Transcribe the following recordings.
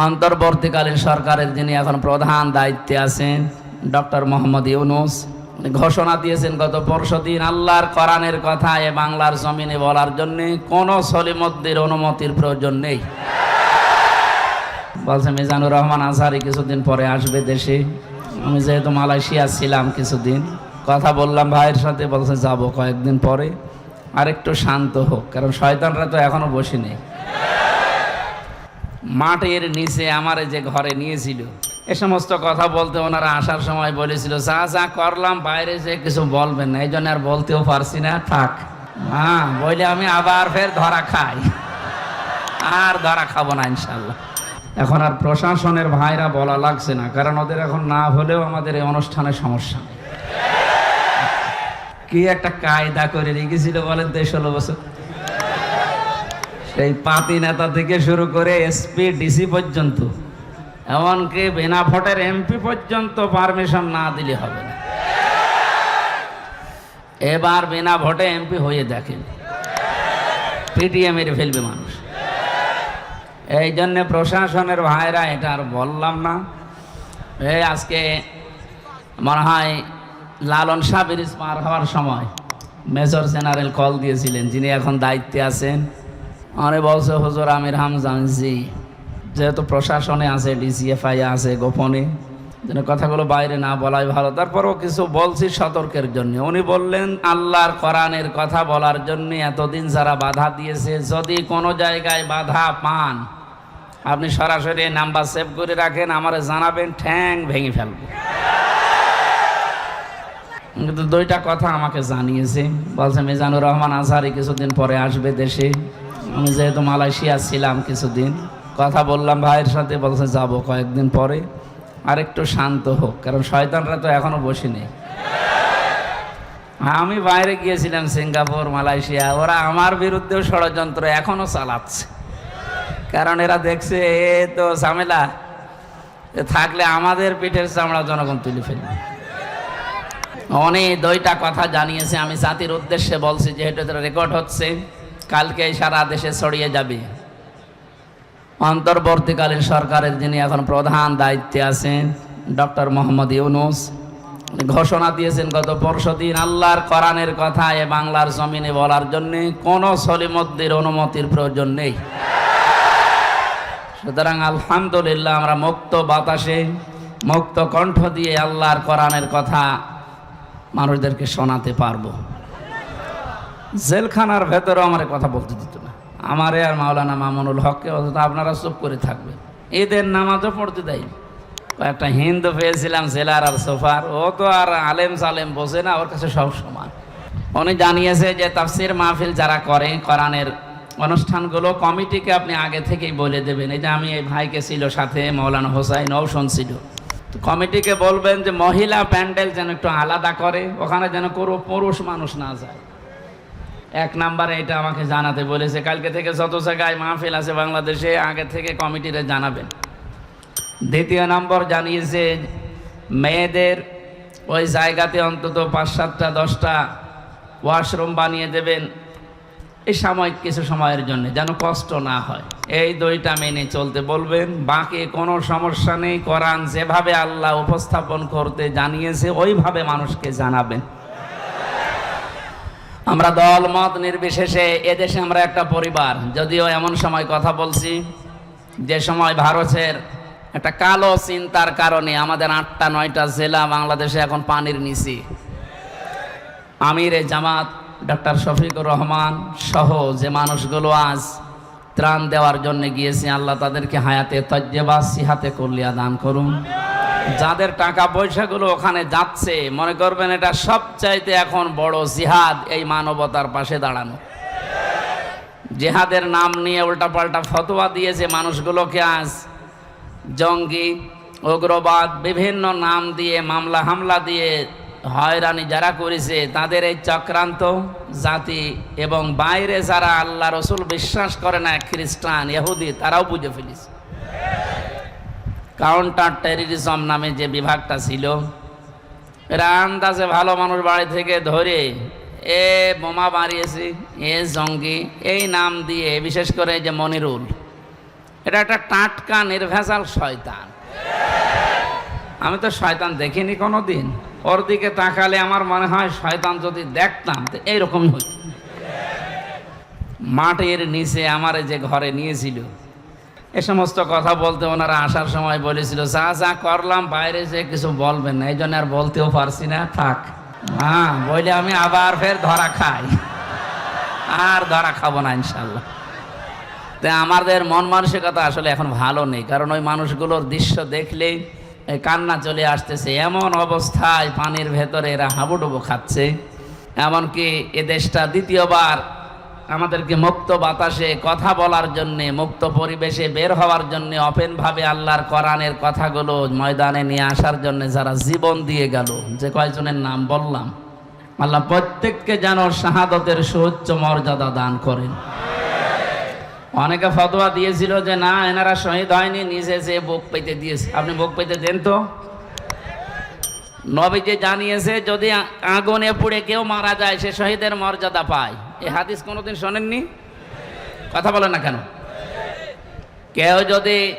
অন্তর্বর্তীকালীন সরকারের যিনি এখন প্রধান দায়িত্বে আছেন, ডক্টর মোহাম্মদ ইউনুস ঘোষণা দিয়েছেন গত পরশু দিন আল্লাহর কোরআনের কথা এ বাংলার জমিনে বলার জন্য কোনো সলিমদ্দির অনুমতির প্রয়োজন নেই। বলছে, মিজানুর রহমান আজহারি কিছুদিন পরে আসবে দেশে। আমি যেহেতু মালয়েশিয়া ছিলাম কিছুদিন, কথা বললাম ভাইয়ের সাথে, বলছে, যাব কয়েকদিন পরে। আর একটু শান্ত হোক, কারণ শয়তানরা তো এখনও বসে নেই মাঠের নিচে আমার যে ঘরে নিয়েছিল। এ সমস্ত কথা বলতে ওনারা আসার সময় বলেছিল, যা যা করলাম, বাইরে যে কিছু বলবেন না। এই জন্য আর বলতেও পারছি না। থাক। হ্যাঁ বলে আমি আবার ফের ধরা খাই। আর ধরা খাব না ইনশাল্লাহ এখন আর প্রশাসনের ভাইরা বলা লাগছে না, কারণ ওদের এখন না হলেও আমাদের এই অনুষ্ঠানের সমস্যা। কি একটা কায়দা করে রেখেছিল বলেন তো ষোলো বছর? সেই পাতি নেতা থেকে শুরু করে এসপি ডিসি পর্যন্ত। এমনকি বিনা ভোটের এমপি পর্যন্ত পারমিশন না দিলে হবে না। এবার বিনা ভোটে এমপি হয়ে দেখেন। পিটিএ মেরে ফেলবে মানুষ। এই জন্য প্রশাসনের ভাইরা এটা আর বললাম না। এই আজকে মনে হয় লালন শাহ ব্রিজ পার হওয়ার সময় মেজর জেনারেল কল দিয়েছিলেন। যিনি এখন দায়িত্বে আছেন। আরে বলছে, হুজুর আমির হামজান, জি। যেহেতু প্রশাসনে আছে, ডিসিএফআই আছে, গোপনে। যেন কথাগুলো বাইরে না বলাই ভালো। তারপরও কিছু বলছি সতর্কের জন্য। উনি বললেন, আল্লাহর কোরআনের কথা বলার জন্য এতদিন যারা বাধা দিয়েছে, যদি কোনো জায়গায় বাধা পান, আপনি সরাসরি নাম্বার সেভ করে রাখেন, আমার জানাবেন, ঠ্যাং ভেঙে ফেলব। কিন্তু দুইটা কথা আমাকে জানিয়েছে। বলছে, মিজানুর রহমান আজহারি কিছুদিন পরে আসবে দেশে। আমি যেহেতু মালয়েশিয়া ছিলাম কিছুদিন, কথা বললাম ভাইয়ের সাথে, বলছে যাব কয়েকদিন পরে। আর একটু শান্ত হোক, কারণ শয়তানরা তো এখনও বসে নেই আমি বাইরে গিয়েছিলাম সিঙ্গাপুর, মালয়েশিয়া, ওরা আমার বিরুদ্ধেও ষড়যন্ত্র এখনও চালাচ্ছে। কারণ এরা দেখছে, এ তো ঝামেলা। থাকলে আমাদের পিঠের চামড়া জনগণ তুলে ফেলবে। অনেক দুইটা কথা জানিয়েছে, আমি জাতির উদ্দেশ্যে বলছি, যেহেতু রেকর্ড হচ্ছে কালকে সারা দেশে ছড়িয়ে যাবে। অন্তর্বর্তীকালীন সরকারের যিনি এখন প্রধান দায়িত্বে আছেন, ডক্টর মোহাম্মদ ইউনুস ঘোষণা দিয়েছেন গত পরশু দিন আল্লাহর কোরআনের কথা এ বাংলার জমিনে বলার জন্য কোনো সলিমদ্দির অনুমতির প্রয়োজন নেই। সুতরাং আলহামদুলিল্লাহ আমরা মুক্ত বাতাসে, মুক্ত কণ্ঠ দিয়ে আল্লাহর কোরআনের কথা মানুষদেরকে শোনাতে পারব। জেলখানার ভেতরেও আমার কথা বলতে দিত না। আমারে আর মাওলানা মামুনুল হককে অথচ আপনারা চুপ করে থাকবে ঈদের নামাজও পড়তে দেয় একটা হিন্দু পেয়েছিলাম জেলার আর সোফার। ও তো আর আলেম সালেম বসে না, ওর কাছে সব সমান। উনি জানিয়েছে যে, তাফসির মাহফিল যারা করে, কোরআনের অনুষ্ঠানগুলো, কমিটিকে আপনি আগে থেকেই বলে দেবেন। এই যে আমি এই ভাইকে ছিল সাথে মৌলানা হোসাইন ঔষণ ছিল তো কমিটিকে বলবেন যে, মহিলা প্যান্ডেল যেন একটু আলাদা করে, ওখানে যেন কোনো পুরুষ মানুষ না যায়। এক নাম্বারে এটা আমাকে জানাতে বলেছে, কালকে থেকে যত জায়গায় মাহফিল আছে বাংলাদেশে, আগে থেকে কমিটিরে জানাবেন। দ্বিতীয় নম্বর জানিয়েছে, মেয়েদের ওই জায়গাতে অন্তত পাঁচ সাতটা, দশটা ওয়াশরুম বানিয়ে দেবেন। এই সাময়িক কিছু সময়ের জন্য যেন কষ্ট না হয়। এই দুইটা মেনে চলতে বলবেন, বাকি কোনো সমস্যা নেই। কোরআন যেভাবে আল্লাহ উপস্থাপন করতে জানিয়েছে, ওইভাবে মানুষকে জানাবেন। আমরা দল, মত নির্বিশেষে এদেশে আমরা একটা পরিবার। যদিও এমন সময় কথা বলছি, যে সময় ভারতের একটা কালো চিন্তার কারণে আমাদের আটটা, নয়টা জেলা বাংলাদেশে এখন পানির নিচে। আমির জামাত, ডক্টর শফিকুর রহমান সহ যে মানুষগুলো আজ ত্রাণ দেওয়ার জন্য গিয়েছে, আল্লাহ তাদেরকে হায়াতে তজ্জেবা, সিহাতে করলিয়া দান করুন। যাদের টাকা পয়সাগুলো ওখানে যাচ্ছে, মনে করবেন এটা সবচাইতে এখন বড় জিহাদ এই মানবতার পাশে দাঁড়ানো। জেহাদের নাম নিয়ে উল্টাপাল্টা ফতোয়া দিয়েছে মানুষগুলোকে আজ। জঙ্গি, উগ্রবাদ, বিভিন্ন নাম দিয়ে মামলা হামলা দিয়ে হয়রানি যারা করেছে, তাদের এই চক্রান্ত জাতি এবং বাইরে যারা আল্লাহ রসুল বিশ্বাস করে না, খ্রিস্টান, ইহুদি, তারাও বুঝে ফেলেছে। কাউন্টার টেরিজম নামে যে বিভাগটা ছিল, এরা আন্দাজে ভালো মানুষ বাড়ি থেকে ধরে এ বোমা মারিয়েছে এ জঙ্গি, এই নাম দিয়ে, বিশেষ করে যে মনিরুল, এটা একটা টাটকা, নির্ভেজাল শয়তান। আমি তো শয়তান দেখিনি কোনো দিন ওর দিকে তাকালে আমার মনে হয় শয়তান যদি দেখতাম, তো এইরকমই হতো। মাটির নিচে আমার যে ঘরে নিয়েছিল এ সমস্ত কথা বলতে ওনারা আসার সময় বলেছিল, যা যা করলাম, বাইরে যে কিছু বলবেন না। এই জন্য আর বলতেও পারছি না। থাক। হ্যাঁ বলে আমি আবার ফের ধরা খাই। আর ধরা খাব না ইনশাল্লাহ তা আমাদের মন মানসিকতা আসলে এখন ভালো নেই, কারণ ওই মানুষগুলোর দৃশ্য দেখলেই এই কান্না চলে আসতেছে। এমন অবস্থায় পানির ভেতরে এরা হাবুডুবু খাচ্ছে, এমনকি এ দেশটা দ্বিতীয়বার আমাদেরকে মুক্ত বাতাসে কথা বলার জন্যে, মুক্ত পরিবেশে বের হওয়ার জন্যে অপেনভাবে আল্লাহর কোরআনের কথাগুলো ময়দানে নিয়ে আসার জন্য যারা জীবন দিয়ে গেল, যে কয়জনের নাম বললাম, আল্লাহ প্রত্যেককে যেন শাহাদতের সুউচ্চ মর্যাদা দান করেন। অনেকে ফতোয়া দিয়েছিল যে, না, এনারা শহীদ হয়নি, নিজে যে বুক পেতে দিয়েছে। আপনি বুক পেতে দেন তো? নবী যে জানিয়েছে, যদি আগুনে পুড়ে কেউ মারা যায়, সে শহীদের মর্যাদা পায়। এই হাদিস কোনোদিন শোনেননি? কথা বলেন না কেন? কেউ যদি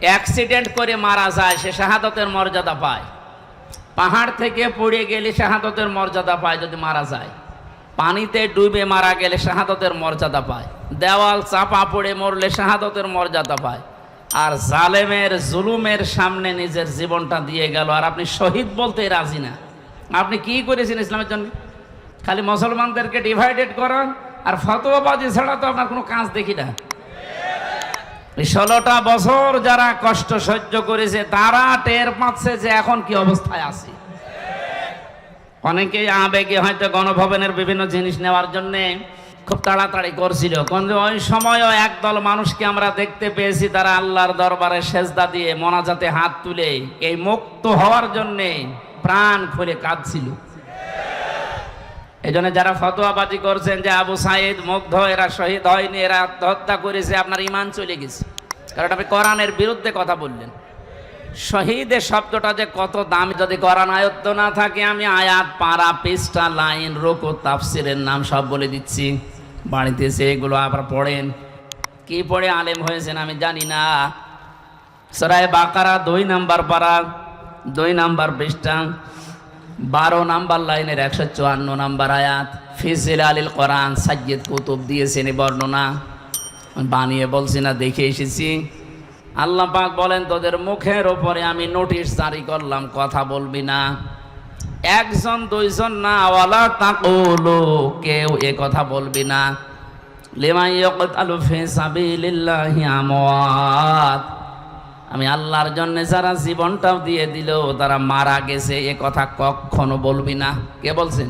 অ্যাক্সিডেন্ট করে মারা যায়, সে শাহাদতের মর্যাদা পায়। পাহাড় থেকে পড়ে গেলে শাহাদতের মর্যাদা পায় যদি মারা যায়। পানিতে ডুবে মারা গেলে শাহাদতের মর্যাদা পায়। দেওয়াল চাপা পড়ে মরলে শাহাদতের মর্যাদা পায়। আর জালেমের, জুলুমের সামনে নিজের জীবনটা দিয়ে গেল। আর আপনি শহীদ বলতে রাজি না। আপনি কি করেছেন ইসলামের জন্য? খালি মুসলমানদেরকে ডিভাইডেড করান আর ফতোয়াবাজি ছাড়া তো আপনার কোনো কাজ দেখি না। ষোলোটা বছর যারা কষ্ট সহ্য করেছে, তারা টের পাচ্ছে যে এখন কি অবস্থায় আছে। অনেকে আবেগে হয়তো গণভবনের বিভিন্ন জিনিস নেওয়ার জন্যে খুব তাড়াতাড়ি করছিল। কিন্তু ওই সময়ও একদল মানুষকে আমরা দেখতে পেয়েছি, তারা আল্লাহর দরবারে সেজদা দিয়ে মনাজাতে হাত তুলে এই মুক্ত হওয়ার জন্যে প্রাণ খুলে কাঁদছিল। এই জন্য যারা ফতোয়াবাজি করছেন যে আবু সাইদ মুগ্ধ, এরা শহীদ হয়নি, এরা আত্মহত্যা করেছে, আপনার ইমান চলে গেছে। কারণ আপনি কোরআনের বিরুদ্ধে কথা বললেন। শহীদের শব্দটা যে কত দামি, যদি কোরআন আয়ত্ত না থাকে, আমি আয়াত পাড়া পৃষ্ঠা, লাইন, রোকো, তাফসিরের নাম সব বলে দিচ্ছি। বাড়িতে এসে এগুলো আবার পড়েন। কি পড়ে আলেম হয়েছেন আমি জানি না। সরাই বাকারা দুই নাম্বার পাড়া দুই নাম্বার পৃষ্ঠা। বারো নাম্বার লাইনের একশো চুয়ান্ন নাম্বার আয়াত, ফিজিল আলিল কোরআন সাজ্জিদ কুতুব দিয়েছেন বর্ণনা। বানিয়ে বলছি না, দেখে এসেছি। আল্লাহ পাক বলেন, তোদের মুখের ওপরে আমি নোটিশ জারি করলাম, কথা বলবি না। একজন, দুইজন না, ওয়ালা তাকুলু, কেউ এ কথা বলবি না। লিমান ইয়াকতালু ফি সাবিলিল্লাহি আমওয়াত। আমি আল্লাহর জন্য যারা জীবনটাও দিয়ে দিল তারা মারা গেছে, এ কথা কখনো বলবি না। কে বলছেন?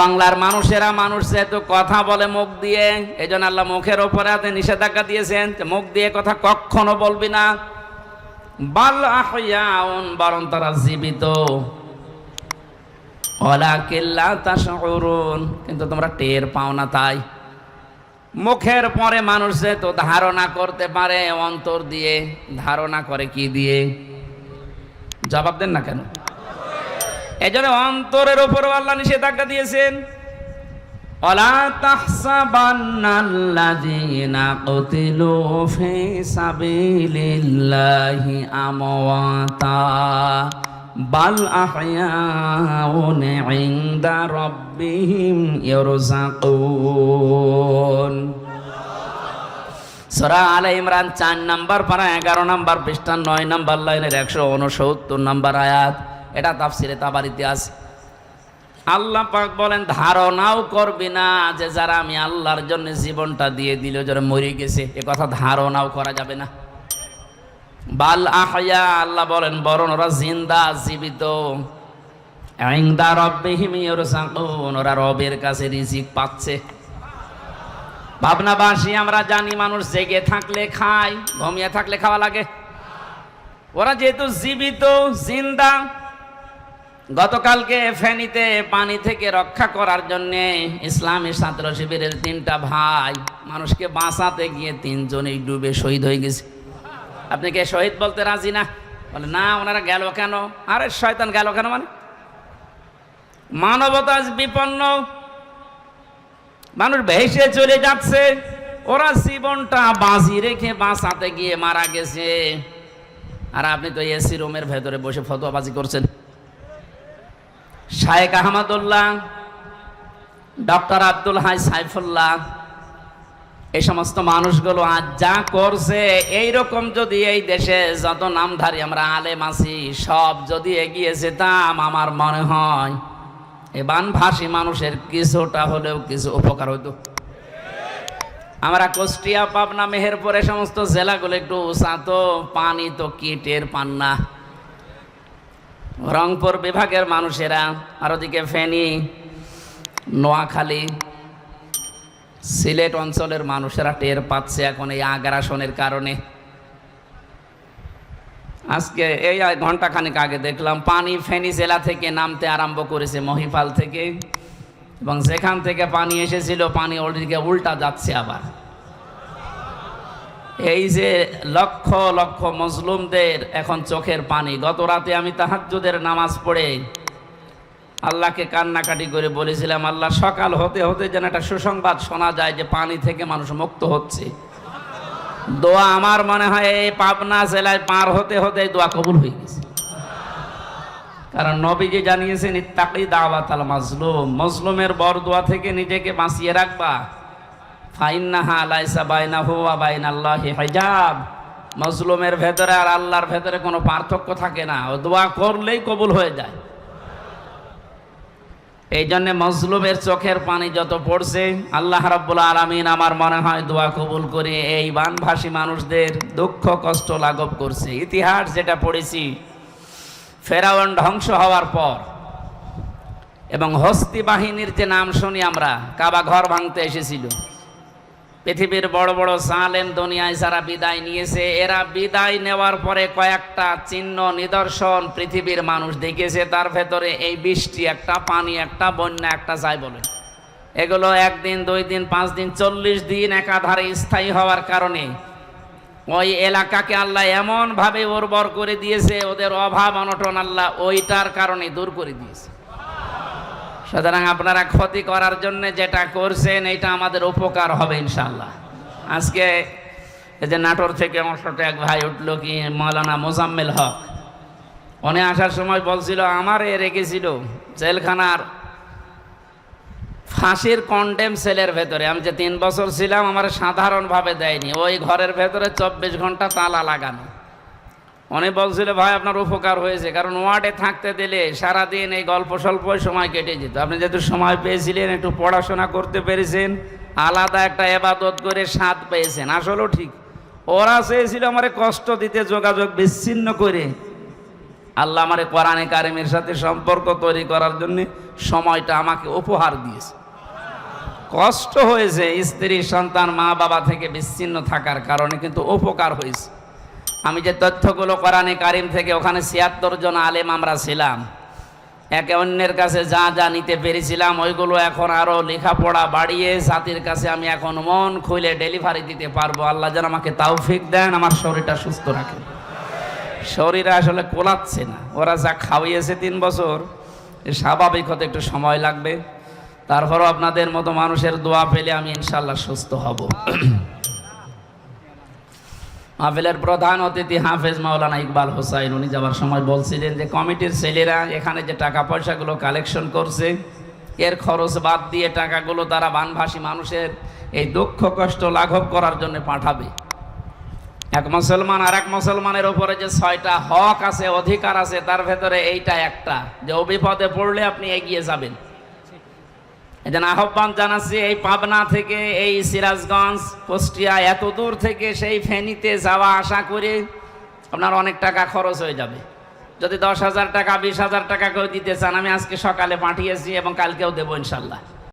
বাংলার মানুষেরা মানুষ যেহেতু কথা বলে মুখ দিয়ে এই জন্য আল্লাহ মুখের ওপরে হাতে নিষেধাজ্ঞা দিয়েছেন মুখ দিয়ে কথা কখনো বলবি না। বাল আহয়াউন বরং তারা জীবিত। ওলা কিল্লা তাশউরুন, কিন্তু তোমরা টের পাও না তাই। মুখের পরে মানুষ তো ধারণা করতে পারে, অন্তর দিয়ে ধারণা করে কি দিয়ে? জবাব দেন না কেন? এই জন্য অন্তরের উপরও আল্লাহ নিষেধাজ্ঞা দিয়েছেন। অলা সাবিলিল্লাহি আমওয়াতা। বাল আহয়াউন ইনদা রাব্বিহিম ইয়ারযাকুন সূরা আলে ইমরান চার নাম্বার পারা, এগারো নাম্বার পৃষ্ঠা, নয় নাম্বার লাইনের একশো উনসত্তর নাম্বার আয়াত। এটা তাফসিরে তাবারিতে আছে। আল্লাহ পাক বলেন, ধারণাও করবি না যে যারা আমি আল্লাহর জন্য জীবনটা দিয়ে দিল, যারা মরে গেছে, এ কথা ধারণাও করা যাবে না। বাল আহয়া, আল্লাহ বলেন বরং ওরা জিন্দা, জীবিত। ইনদা রাব্বিহিম ইয়ারযাকুন ওরা রবের কাছে রিজিক পাচ্ছে। ভাবনাবাসী, আমরা জানি মানুষ জেগে থাকলে খায়, ঘুমিয়ে থাকলে খাওয়া লাগে। ওরা যেহেতু জীবিত, জিন্দা, গতকালকে ফেনীতে পানি থেকে রক্ষা করার জন্য ইসলামী ছাত্র শিবিরের তিনটা ভাই, মানুষকে বাঁচাতে গিয়ে তিনজনেই ডুবে শহীদ হয়ে গেছে। আপনি কে শহীদ বলতে রাজি না? বলে, না, ওনারা গেল কেন? আরে, শয়তান গেল কেন মানে? মানবতা বিপন্ন। মানুষ ভেসে চলে যাচ্ছে। ওরা জীবনটা বাজি রেখে বাঁচাতে গিয়ে মারা গেছে। আর আপনি তো এসি রুমের ভেতরে বসে ফতোয়াবাজি করছেন। শায়েক আহমদুল্লাহ ডক্টর আব্দুল হাই সাইফুল্লাহ এই সমস্ত মানুষগুলো আজ যা করছে এই রকম যদি এই দেশে যত নামধারী আমরা আলেম আছি, সব যদি এগিয়ে যেতাম, আমার মনে হয় এ বানভাসী মানুষের কিছুটা হলেও কিছু উপকার হতো আমরা কুষ্টিয়া, পাবনা, মেহেরপুরে সমস্ত জেলাগুলো একটু উঁচা তো, পানি তো কিটের পান না। রংপুর বিভাগের মানুষেরা, আর ওদিকে ফেনী, নোয়াখালী সিলেট অঞ্চলের মানুষেরা টের পাচ্ছে এখন এই আগ্রাসনের কারণে। আজকে এই ঘণ্টা খানিক আগে দেখলাম, পানি ফেনী জেলা থেকে নামতে আরম্ভ করেছে মহিপাল থেকে এবং যেখান থেকে পানি এসেছিল, পানি ওদিকে উল্টা যাচ্ছে আবার। এই যে লক্ষ লক্ষ মজলুমদের এখন চোখের পানি, গত রাতে আমি তাহাজ্জুদের নামাজ পড়ে আল্লাহকে কান্নাকাটি করে বলেছিলাম, আল্লাহ, সকাল হতে হতে যেন একটা সুসংবাদ শোনা যায় যে পানি থেকে মানুষ মুক্ত হচ্ছে। দোয়া আমার মনে হয় এই পাবনা জেলায় পার হতে হতে দোয়া কবুল হয়ে গেছে। কারণ নবীজি জানিয়েছেন, ইত্তাকি দাওয়াত আল মাজলুম। মজলুমের বর দোয়া থেকে নিজেকে বাঁচিয়ে রাখবা। ফাইন্নাহা লাইসা বাইনাহু ওয়া বাইনাল্লাহি হিজাব। মজলুমের ভেতরে আর আল্লাহর ভেতরে কোনো পার্থক্য থাকে না। ও দোয়া করলেই কবুল হয়ে যায়। এই জন্যে মজলুমের চোখের পানি যত পড়ছে, আল্লাহ রাব্বুল আলমিন আমার মনে হয় দোয়া কবুল করে এই বানভাসী মানুষদের দুঃখ, কষ্ট লাঘব করছে। ইতিহাস যেটা পড়েছি, ফেরাউন ধ্বংস হওয়ার পর এবং হস্তি বাহিনীর যে নাম শুনি আমরা, কাবা ঘর ভাঙতে এসেছিল। পৃথিবীর বড় বড় সালেম দুনিয়ায় যারা বিদায় নিয়েছে, এরা বিদায় নেওয়ার পরে কয়েকটা চিহ্ন নিদর্শন পৃথিবীর মানুষ দেখেছে। তার ভেতরে এই বৃষ্টি একটা, পানি একটা, বন্যা একটা যায় বলে এগুলো একদিন, দুই দিন, পাঁচ দিন, চল্লিশ দিন একাধারে স্থায়ী হওয়ার কারণে ওই এলাকাকে আল্লাহ এমনভাবে উর্বর করে দিয়েছে, ওদের অভাব অনটন আল্লাহ ওইটার কারণে দূর করে দিয়েছে। সুতরাং আপনারা ক্ষতি করার জন্য যেটা করছেন এটা আমাদের উপকার হবে ইনশাল্লাহ আজকে এই যে নাটোর থেকে আমার এক ভাই উঠল কি, মৌলানা মোজাম্মেল হক। উনি আসার সময় বলছিল, আমার রেখেছিল জেলখানার ফাঁসির কন্ডেম সেলের ভেতরে। আমি যে তিন বছর ছিলাম, আমার সাধারণভাবে দেয়নি। ওই ঘরের ভেতরে চব্বিশ ঘণ্টা তালা লাগানো। উনি বলছিল, ভাই, আপনার উপকার হয়েছে। কারণ ওয়ার্ডে থাকতে দিলে সারাদিন এই গল্প স্বল্পই সময় কেটে যেত। আপনি যেহেতু সময় পেয়েছিলেন, একটু পড়াশোনা করতে পেরেছেন, আলাদা একটা এবাদত করে স্বাদ পেয়েছেন। আসলেও ঠিক। ওরা চেয়েছিল আমারে কষ্ট দিতে, যোগাযোগ বিচ্ছিন্ন করে। আল্লাহ আমারে কোরআনে কারিমের সাথে সম্পর্ক তৈরি করার জন্য সময়টা আমাকে উপহার দিয়েছে। কষ্ট হয়েছে স্ত্রী, সন্তান মা বাবা থেকে বিচ্ছিন্ন থাকার কারণে কিন্তু উপকার হয়েছে। আমি যে তথ্যগুলো কোরআনে কারিম থেকে ওখানে ছিয়াত্তর জন আলেম আমরা ছিলাম। একে অন্যের কাছে যা যা নিতে পেরেছিলাম, ওইগুলো এখন আরও লেখাপড়া বাড়িয়ে জাতির কাছে আমি এখন মন খুলে ডেলিভারি দিতে পারব। আল্লাহ যেন আমাকে তাওফিক দেন, আমার শরীরটা সুস্থ রাখে। শরীরে আসলে কোলাচ্ছে না। ওরা যা খাওয়িয়েছে তিন বছর স্বাভাবিক হতে একটু সময় লাগবে। তারপরও আপনাদের মতো মানুষের দোয়া পেলে আমি ইনশাল্লাহ সুস্থ হব। মাহফিলের প্রধান অতিথি হাফেজ মাওলানা ইকবাল হোসাইন, উনি যাওয়ার সময় বলছিলেন যে, কমিটির ছেলেরা এখানে যে টাকা পয়সাগুলো কালেকশন করছে, এর খরচ বাদ দিয়ে টাকাগুলো তারা বানভাসী মানুষের এই দুঃখ, কষ্ট লাঘব করার জন্য পাঠাবে। এক মুসলমান আর এক মুসলমানের উপরে যে ছয়টা হক আছে, অধিকার আছে, তার ভেতরে এইটা একটা, যে ও বিপদে পড়লে আপনি এগিয়ে যাবেন। জন্য আহ্বান জানাচ্ছি এই পাবনা থেকে, এই সিরাজগঞ্জ, কুষ্টিয়া, এত দূর থেকে সেই ফেনীতে যাওয়া আশা করে আপনার অনেক টাকা খরচ হয়ে যাবে। যদি দশ হাজার টাকা, বিশ হাজার টাকা করে দিতে চান, আমি আজকে সকালে পাঠিয়েছি এবং কালকেও দেবো ইনশাল্লাহ।